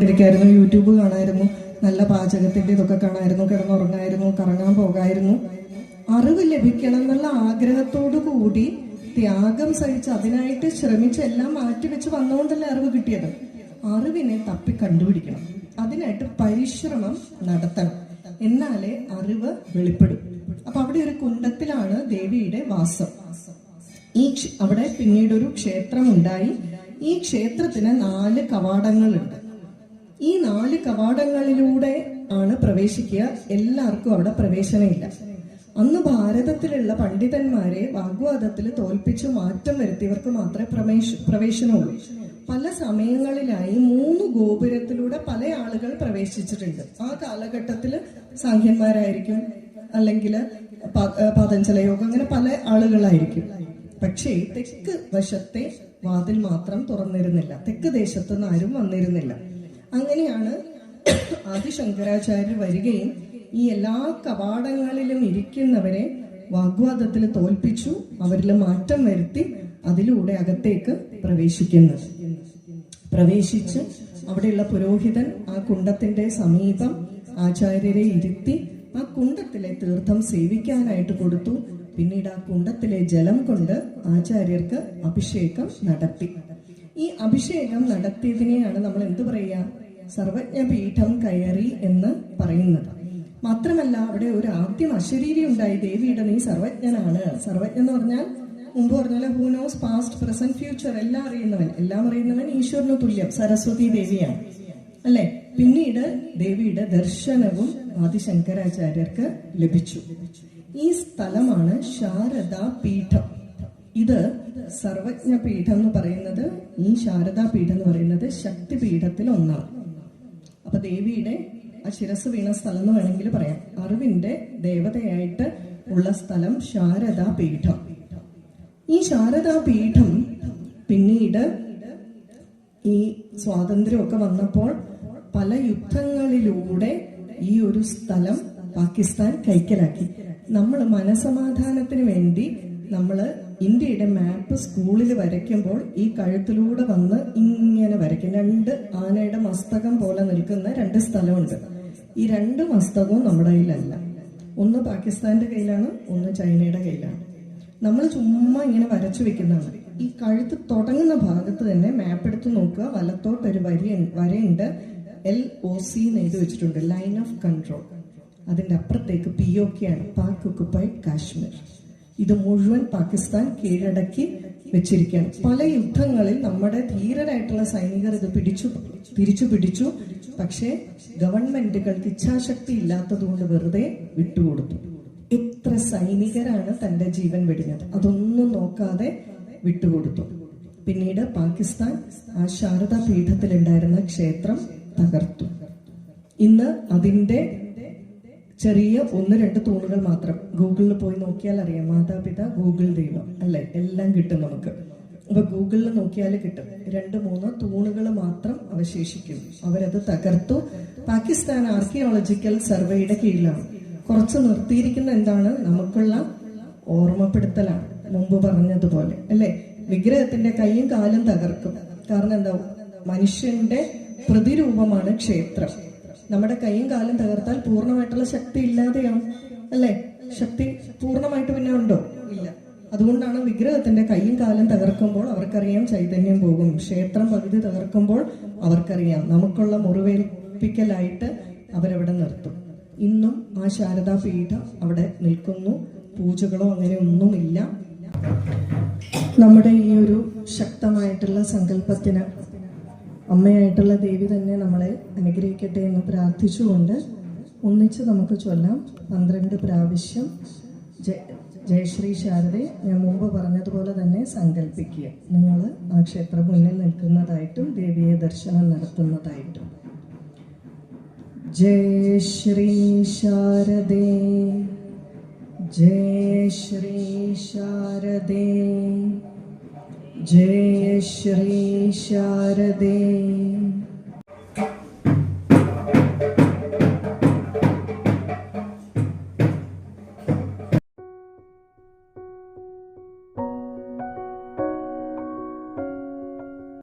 കഴിക്കായിരുന്നു YouTube കാണായിരുന്നു നല്ല പാചകത്തിന്റെ ഇതൊക്കെ കാണായിരുന്നു കിടന്നുറങ്ങായിരുന്നു കറങ്ങാൻ പോകായിരുന്നു. അറിവ് ലഭിക്കണം എന്നുള്ള ആഗ്രഹത്തോടു കൂടി ത്യാഗം സഹിച്ച് അതിനായിട്ട് ശ്രമിച്ച് എല്ലാം മാറ്റിവെച്ച് വന്നുകൊണ്ടല്ലേ അറിവ് കിട്ടിയത്. അറിവിനെ തപ്പി കണ്ടുപിടിക്കണം. അതിനായിട്ട് പരിശ്രമം നടത്തണം. എന്നാലേ അറിവ് വെളിപ്പെടും. അപ്പൊ അവിടെ ഒരു കുണ്ടത്തിലാണ് ദേവിയുടെ വാസം. ഈ അവിടെ പിന്നീട് ഒരു ക്ഷേത്രം ഉണ്ടായി ഈ ക്ഷേത്രത്തിന് നാല് കവാടങ്ങളുണ്ട്. ഈ നാല് കവാടങ്ങളിലൂടെ ആണ് പ്രവേശിക്കുക. എല്ലാവർക്കും അവിടെ പ്രവേശനമില്ല. അന്ന് ഭാരതത്തിലുള്ള പണ്ഡിതന്മാരെ വാഗ്വാദത്തിൽ തോൽപ്പിച്ച് മാറ്റം വരുത്തിയവർക്ക് മാത്രമേ പ്രവേശ പ്രവേശനമുള്ളൂ. പല സമയങ്ങളിലായി മൂന്ന് ഗോപുരത്തിലൂടെ പല ആളുകൾ പ്രവേശിച്ചിട്ടുണ്ട്. ആ കാലഘട്ടത്തിൽ സാഖ്യന്മാരായിരിക്കും അല്ലെങ്കിൽ പതഞ്ജല യോഗം അങ്ങനെ പല ആളുകളായിരിക്കും. പക്ഷേ തെക്ക് വശത്തെ വാതിൽ മാത്രം തുറന്നിരുന്നില്ല. തെക്ക് ദേശത്തുനിന്ന് ആരും വന്നിരുന്നില്ല. അങ്ങനെയാണ് ആദിശങ്കരാചാര്യർ വരികയും ഈ എല്ലാ കവാടങ്ങളിലും ഇരിക്കുന്നവരെ വാഗ്വാദത്തിൽ തോൽപ്പിച്ചു അവരിൽ മാറ്റം വരുത്തി അതിലൂടെ അകത്തേക്ക് പ്രവേശിക്കുന്നു പ്രവേശിച്ച് അവിടെയുള്ള പുരോഹിതൻ ആ കുണ്ടത്തിന്റെ സമീപം ആചാര്യരെ ഇരുത്തി ആ കുണ്ടത്തിലെ തീർത്ഥം സേവിക്കാനായിട്ട് കൊടുത്തു. പിന്നീട് ആ കുണ്ടത്തിലെ ജലം കൊണ്ട് ആചാര്യർക്ക് അഭിഷേകം നടത്തി. ഈ അഭിഷേകം നടത്തിയതിനെയാണ് നമ്മൾ എന്ത് പറയുക? സർവജ്ഞപീഠം കയറി എന്ന് പറയുന്നത്. മാത്രമല്ല അവിടെ ഒരു ആദ്യം അശരീരി ഉണ്ടായി. ദേവിയുടെ നീ സർവജ്ഞനാണ്. സർവജ്ഞ എന്ന് പറഞ്ഞാൽ മുമ്പ് പറഞ്ഞ who knows past present future എല്ലാം അറിയുന്നവൻ. എല്ലാം അറിയുന്നവൻ ഈശ്വരന് തുല്യം സരസ്വതി ദേവിയാണ്. അല്ലെ? പിന്നീട് ദേവിയുടെ ദർശനവും ആദിശങ്കരാചാര്യർക്ക് ലഭിച്ചു. ഈ സ്ഥലമാണ് ശാരദാ പീഠം ഇത് സർവജ്ഞ പീഠം എന്ന് പറയുന്നത് ഈ ശാരദാ പീഠം എന്ന് പറയുന്നത് ശക്തിപീഠത്തിൽ ഒന്നാണ്. അപ്പൊ ദേവിയുടെ ആ ശിരസ് വീണ സ്ഥലം എന്ന് വേണമെങ്കിൽ പറയാം. അറിവിന്റെ ദേവതയായിട്ട് ഉള്ള സ്ഥലം ശാരദാ പീഠം ഈ ശാരദാ പീഠം പിന്നീട് ഈ സ്വാതന്ത്ര്യമൊക്കെ വന്നപ്പോൾ പല യുദ്ധങ്ങളിലൂടെ ഈ ഒരു സ്ഥലം പാകിസ്ഥാൻ കൈക്കലാക്കി. നമ്മൾ മനസമാധാനത്തിന് വേണ്ടി നമ്മൾ ഇന്ത്യയുടെ മാപ്പ് സ്കൂളിൽ വരയ്ക്കുമ്പോൾ ഈ കഴുത്തിലൂടെ വന്ന് ഇങ്ങനെ വരയ്ക്കും. രണ്ട് ആനയുടെ മസ്തകം പോലെ നിൽക്കുന്ന രണ്ട് സ്ഥലമുണ്ട്. ഈ രണ്ട് മസ്തകവും നമ്മുടെ കയ്യിലല്ല. ഒന്ന് പാകിസ്ഥാന്റെ കയ്യിലാണ് ഒന്ന് ചൈനയുടെ കയ്യിലാണ്. നമ്മൾ ചുമ്മാ ഇങ്ങനെ വരച്ചു വെക്കുന്നതാണ്. ഈ കഴുത്ത് തുടങ്ങുന്ന ഭാഗത്ത് തന്നെ മാപ്പ് എടുത്ത് നോക്കുക. വലത്തോട്ട് ഒരു വരി വരയുണ്ട്. എൽ ഒ സി എന്ന് എഴുതി വെച്ചിട്ടുണ്ട്. ലൈൻ ഓഫ് കൺട്രോൾ അതിന്റെ അപ്പുറത്തേക്ക് പി ഒ കെ ആണ്. പാക് ഒക്കുപ്പൈഡ് കാശ്മീർ ഇത് മുഴുവൻ പാകിസ്ഥാൻ കീഴടക്കി വെച്ചിരിക്കുകയാണ്. പല യുദ്ധങ്ങളിൽ നമ്മുടെ ധീരരായിട്ടുള്ള സൈനികർ ഇത് പിടിച്ചു തിരിച്ചു പിടിച്ചു. പക്ഷേ ഗവൺമെന്റുകൾക്ക് ഇച്ഛാശക്തി ഇല്ലാത്തതുകൊണ്ട് വെറുതെ വിട്ടുകൊടുത്തു. എത്ര സൈനികരാണ് തന്റെ ജീവൻ വെടിഞ്ഞത്? അതൊന്നും നോക്കാതെ വിട്ടുകൊടുത്തു. പിന്നീട് പാകിസ്ഥാൻ ആ ശാരദാ പീഠത്തിലുണ്ടായിരുന്ന ക്ഷേത്രം തകർത്തു. ഇന്ന് അതിന്റെ ചെറിയ ഒന്ന് രണ്ട് തൂണുകൾ മാത്രം ഗൂഗിളിൽ പോയി നോക്കിയാൽ അറിയാം മാതാപിത ഗൂഗിൾ ദൈവം അല്ലെ? എല്ലാം കിട്ടും നമുക്ക്. അപ്പൊ ഗൂഗിളിൽ നോക്കിയാൽ കിട്ടും. രണ്ട് മൂന്ന് തൂണുകൾ മാത്രം അവശേഷിക്കും. അവരത് തകർത്തു. പാകിസ്ഥാൻ ആർക്കിയോളജിക്കൽ സർവേയുടെ കീഴിലാണ്. കുറച്ച് നിർത്തിയിരിക്കുന്ന എന്താണ്? നമുക്കുള്ള ഓർമ്മപ്പെടുത്തലാണ്. മുമ്പ് പറഞ്ഞതുപോലെ അല്ലെ? വിഗ്രഹത്തിന്റെ കൈയും കാലും തകർക്കും. കാരണം എന്താ മനുഷ്യന്റെ പ്രതിരൂപമാണ് ക്ഷേത്രം. നമ്മുടെ കൈയും കാലും തകർത്താൽ പൂർണമായിട്ടുള്ള ശക്തി ഇല്ലാതെയാവും അല്ലേ? ശക്തി പൂർണമായിട്ട് പിന്നെ ഉണ്ടോ? ഇല്ല. അതുകൊണ്ടാണ് വിഗ്രഹത്തിന്റെ കൈയും കാലും തകർക്കുമ്പോൾ അവർക്കറിയാം ചൈതന്യം പോകും. ക്ഷേത്രം പകുതി തകർക്കുമ്പോൾ അവർക്കറിയാം. നമുക്കുള്ള മുറിവേൽപ്പിക്കലായിട്ട് അവരവിടെ നിർത്തും. ഇന്നും ആ ശാരദാ പീഠം അവിടെ നിൽക്കുന്നു. പൂജകളോ അങ്ങനെ ഒന്നുമില്ല. നമ്മുടെ ഈ ഒരു ശക്തമായിട്ടുള്ള സങ്കല്പത്തിന് അമ്മയായിട്ടുള്ള ദേവി തന്നെ നമ്മളെ അനുഗ്രഹിക്കട്ടെ എന്ന് പ്രാർത്ഥിച്ചുകൊണ്ട് ഒന്നിച്ച് നമുക്ക് ചൊല്ലാം. പന്ത്രണ്ട് പ്രാവശ്യം ജയ ജയശ്രീ ശാരദയെ ഞാൻ മുമ്പ് പറഞ്ഞതുപോലെ തന്നെ സങ്കല്പിക്കുക. നിങ്ങൾ ആ ക്ഷേത്ര മുന്നിൽ നിൽക്കുന്നതായിട്ടും ദേവിയെ ദർശനം നടത്തുന്നതായിട്ടും. ജയ ശ്രീ ശാരദേ ജയ ശ്രീ ശാരദേ. ജയ ശ്രീ ശാരദേ